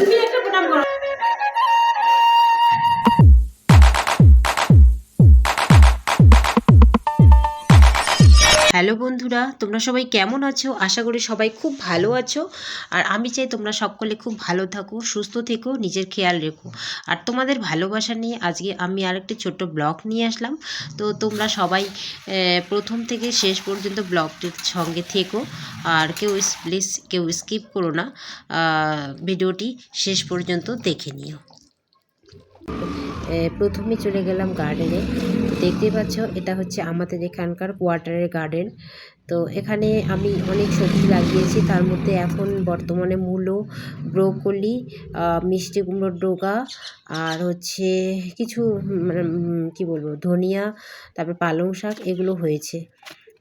তুমি একটা প্রণাম করো। হ্যালো বন্ধুরা, তোমরা সবাই কেমন আছো? আশা করি সবাই খুব ভালো আছো। আর আমি চাই তোমরা সকলে খুব ভালো থাকো, সুস্থ থেকো, নিজের খেয়াল রেখো। আর তোমাদের ভালোবাসা নিয়ে আজকে আমি আরেকটি ছোট্ট ব্লগ নিয়ে আসলাম। তো তোমরা সবাই প্রথম থেকে শেষ পর্যন্ত ব্লগটির সঙ্গে থেকো। আর কেউ প্লিজ কেউ স্কিপ করো না। ভিডিওটি শেষ পর্যন্ত দেখে নিও। প্রথমে চলে গেলাম গার্ডেনে দেখতে পাচ্ছ, এটা হচ্ছে আমাদের এখানকার কোয়ার্টারের গার্ডেন তো এখানে আমি অনেক সবজি লাগিয়েছি, তার মধ্যে এখন বর্তমানে মূলো, ব্রোকলি মিষ্টি কুমড়োর ডোগা আর হচ্ছে কিছু মানে কী বলব, ধনিয়া, তারপর পালং শাক এগুলো হয়েছে।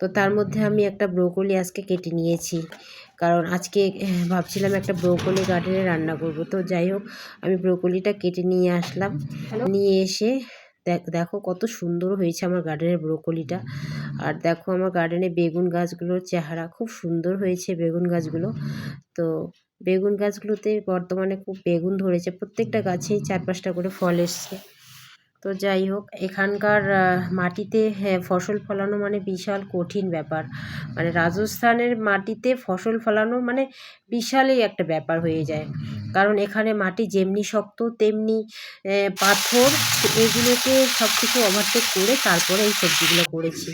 তো তার মধ্যে আমি একটা ব্রোকলি আজকে কেটে নিয়েছি। কারণ আজকে ভাবছিলাম একটা ব্রোকলি গার্ডেনে রান্না করব। তো যাই হোক আমি ব্রোকলিটা কেটে নিয়ে আসলাম। নিয়ে এসে দেখ দেখো কত সুন্দর হয়েছে আমার গার্ডেনের ব্রোকলিটা। আর দেখো আমার গার্ডেনে বেগুন গাছগুলোর চেহারা খুব সুন্দর হয়েছে বেগুন গাছগুলো। তো বেগুন গাছগুলোতে বর্তমানে খুব বেগুন ধরেছে। প্রত্যেকটা গাছেই চার পাঁচটা করে ফল এসছে। তো যাই হোক, এখানকার মাটিতে হ্যাঁ ফসল ফলানো মানে বিশাল কঠিন ব্যাপার। মানে রাজস্থানের মাটিতে ফসল ফলানো মানে বিশালই একটা ব্যাপার হয়ে যায়। কারণ এখানে মাটি যেমনি শক্ত, তেমনি পাথর, এগুলোকে সব কিছু ওভারটেক করে তারপরে এই সবজিগুলো করেছি।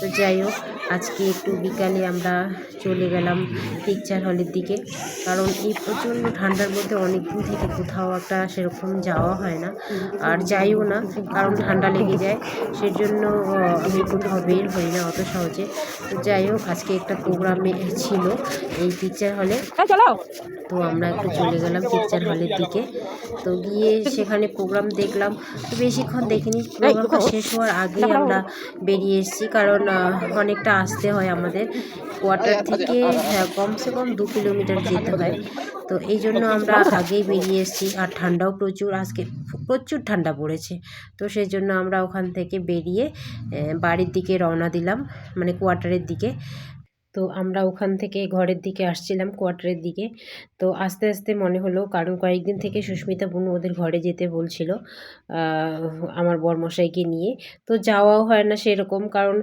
তো যাই হোক আজকে একটু বিকালে আমরা চলে গেলাম পিকচার হলের দিকে। কারণ এই প্রচণ্ড ঠান্ডার মধ্যে অনেক দিন থেকে কোথাও একটা সেরকম যাওয়া হয় না। আর যাইও না কারণ ঠান্ডা লেগে যায়। সেজন্য আমি কোথাও বের হই না অত সহজে। তো যাই হোক আজকে একটা প্রোগ্রামে ছিল এই পিকচার হলে তো আমরা একটু চলে গেলাম পিকচার হলের দিকে। তো গিয়ে সেখানে প্রোগ্রাম দেখলাম। তো বেশিক্ষণ দেখিনি। প্রোগ্রামটা শেষ হওয়ার আগেই আমরা বেরিয়ে এসেছি। কারণ অনেকটা আসতে হয় আমাদের। কোয়ার্টার থেকে হ্যাঁ, কমসে কম দু কিলোমিটার যেতে হয়। তো এই জন্য আমরা আগেই বেরিয়ে এসেছি। আর ঠান্ডাও প্রচুর আজকে প্রচুর ঠান্ডা পড়েছে। তো সেই জন্য আমরা ওখান থেকে বেরিয়ে বাড়ির দিকে রওনা দিলাম মানে কোয়ার্টারের দিকে। তো আমরা ওখান থেকে ঘরের দিকে আসছিলাম কোয়ার্টারের দিকে। তো আস্তে আস্তে মনে হলো কারণ কয়েকদিন থেকে সুস্মিতা বোন ওদের ঘরে যেতে বলছিল আমার বরমশাইকে নিয়ে। তো যাওয়াও হয় না সেরকম কারণ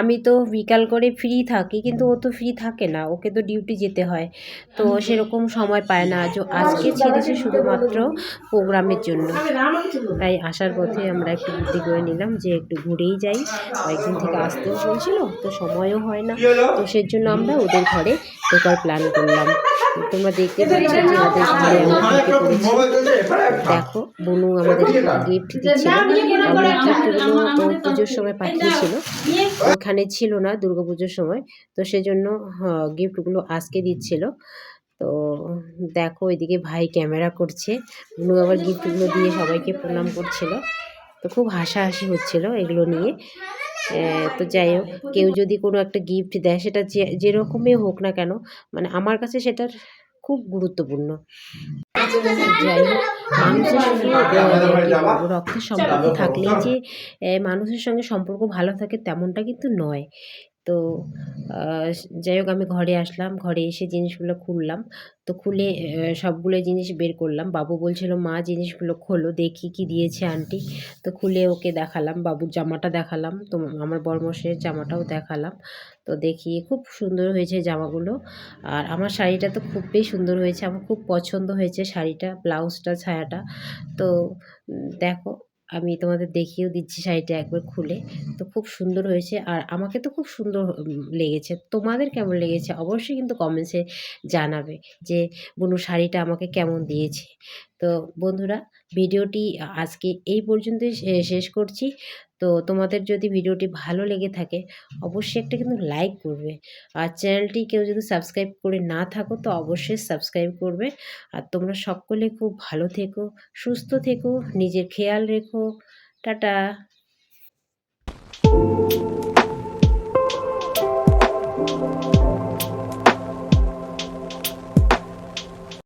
আমি তো বিকাল করে ফ্রি থাকি কিন্তু ও তো ফ্রি থাকে না, ওকে তো ডিউটি যেতে হয়। তো সেরকম সময় পায় না। যে আজকে ছেড়েছে শুধুমাত্র প্রোগ্রামের জন্য। তাই আসার পথে আমরা একটু বুদ্ধি করে নিলাম যে একটু ঘুরেই যাই। কয়েকদিন থেকে আসতেও বলছিল, তো সময়ও হয় না। তো সেজন্য আমরা ওদের ঘরে ঢোকার প্ল্যান করলাম। তোমরা দেখতে পাচ্ছ যে ওদের ঘরে আমরা ঢুকে পড়েছি দেখো বনু আমাদের গিফট দিচ্ছিল আমরা গিফটগুলো ও পুজোর সময় পাঠিয়েছিল। ওখানে ছিল না দুর্গা পুজোর সময় তো সেজন্য গিফটগুলো আজকে দিচ্ছিল। তো দেখো এদিকে ভাই ক্যামেরা করছে। বনু আবার গিফটগুলো দিয়ে সবাইকে প্রণাম করছিল। তো খুব হাসাহাসি হচ্ছিল এগুলো নিয়ে। তো যাই হোক কেউ যদি কোনো একটা গিফট দেয় সেটা যে যেরকমই হোক না কেন মানে আমার কাছে সেটার খুব গুরুত্বপূর্ণ। যাই হোক মানুষের সঙ্গে রক্তের সম্পর্ক থাকলেই যে মানুষের সঙ্গে সম্পর্ক ভালো থাকে তেমনটা কিন্তু নয়। তো যাই হোক আমি ঘরে আসলাম, ঘরে এসে জিনিসগুলো খুললাম। তো খুলে সবগুলো জিনিস বের করলাম। বাবু বলছিল, মা, জিনিসগুলো খোলো, দেখি কি দিয়েছে আন্টি। তো খুলে ওকে দেখালাম, বাবুর জামাটা দেখালাম, তো আমার বরমশের জামাটাও দেখালাম। তো দেখি, খুব সুন্দর হয়েছে জামাগুলো। আর আমার শাড়িটা তো খুবই সুন্দর হয়েছে, আমার খুব পছন্দ হয়েছে শাড়িটা, ব্লাউজটা, ছায়াটা। তো দেখো আমি তোমাদের দেখিয়েও দিচ্ছি শাড়িটা একবার খুলে। তো খুব সুন্দর হয়েছে আর আমাকে তো খুব সুন্দর লেগেছে। তোমাদের কেমন লেগেছে? অবশ্যই কিন্তু কমেন্টসে জানাবে যে, বনু, শাড়িটা আমাকে কেমন দিয়েছে? তো বন্ধুরা, ভিডিওটি আজকে এই পর্যন্তই শেষ করছি। তো তোমাদের যদি ভিডিওটি ভালো লেগে থাকে, অবশ্যই একটা কিন্তু লাইক করবে। আর চ্যানেলটি কেউ যদি সাবস্ক্রাইব করে না থাকো, তো অবশ্যই সাবস্ক্রাইব করবে। আর তোমরা সকলে খুব ভালো থেকো, সুস্থ থেকো, নিজের খেয়াল রেখো। টাটা!